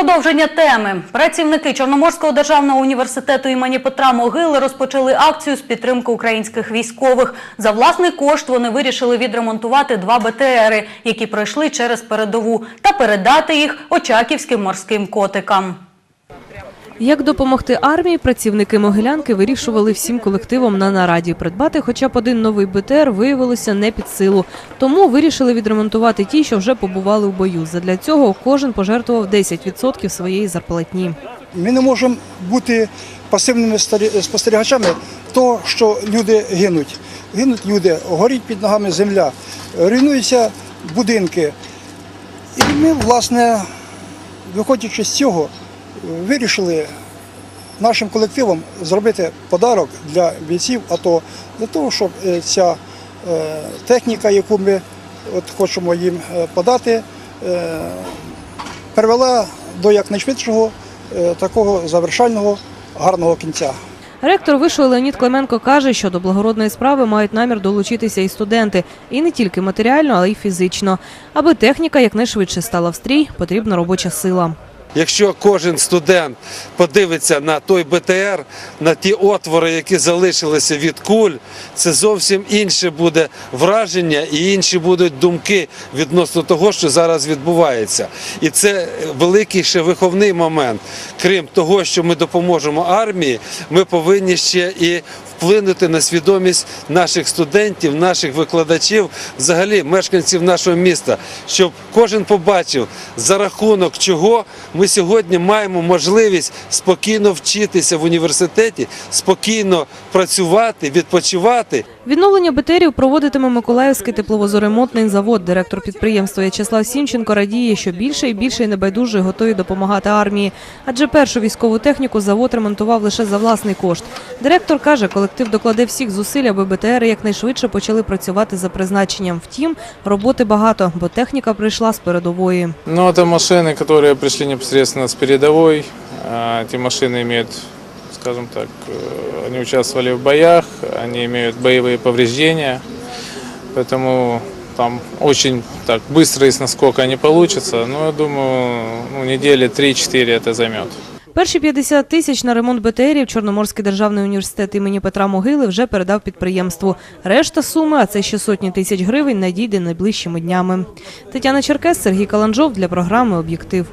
Продовження теми. Працівники Чорноморського державного університету імені Петра Могили розпочали акцію з підтримки українських військових. За власний кошт вони вирішили відремонтувати два БТРи, які пройшли через передову, та передати їх очаківським морським котикам. Як допомогти армії, працівники Могилянки вирішували всім колективом на нараді. Придбати хоча б один новий БТР виявилося не під силу. Тому вирішили відремонтувати ті, що вже побували в бою. Задля цього кожен пожертвував 10% своєї зарплатні. Ми не можемо бути пасивними спостерігачами того, що люди гинуть. Гинуть люди, горить під ногами земля, руйнуються будинки. І ми, власне, виходячи з цього, вирішили нашим колективом зробити подарок для бійців АТО, для того, щоб е, ця е, техніка, яку ми от хочемо їм е, подати, привела до якнайшвидшого такого завершального гарного кінця. Ректор вишої Леонід Клименко каже, що до благородної справи мають намір долучитися і студенти, і не тільки матеріально, але й фізично. Аби техніка якнайшвидше стала в стрій, потрібна робоча сила. Якщо кожен студент подивиться на той БТР, на ті отвори, які залишилися від куль, це зовсім інше буде враження і інші будуть думки відносно того, що зараз відбувається. І це великий ще виховний момент. Крім того, що ми допоможемо армії, ми повинні ще і вплинути на свідомість наших студентів, наших викладачів, взагалі мешканців нашого міста, щоб кожен побачив, за рахунок чого ми сьогодні маємо можливість спокійно вчитися в університеті, спокійно працювати, відпочивати. Відновлення БТРів проводитиме Миколаївський тепловозоремонтний завод. Директор підприємства В'ячеслав Сімченко радіє, що більше і більше небайдужих готові допомагати армії. Адже першу військову техніку завод ремонтував лише за власний кошт. Директор каже, колектив докладе всіх зусиль, аби БТРи якнайшвидше почали працювати за призначенням. Втім, роботи багато, бо техніка прийшла з передової. Ну, это машины, которые пришли непосредственно с передовой. А, Эти машины имеют, скажем так, э, они участвовали в боях, они имеют боевые повреждения, поэтому там очень так быстро и с наскока не получится, но я думаю, ну, недели 3-4 это займет. Перші 50 тисяч на ремонт БТРів Чорноморський державний університет імені Петра Могили вже передав підприємству. Решта суми, а це ще сотні тисяч гривень, надійде найближчими днями. Тетяна Черкес, Сергій Каланжов для програми Об'єктив.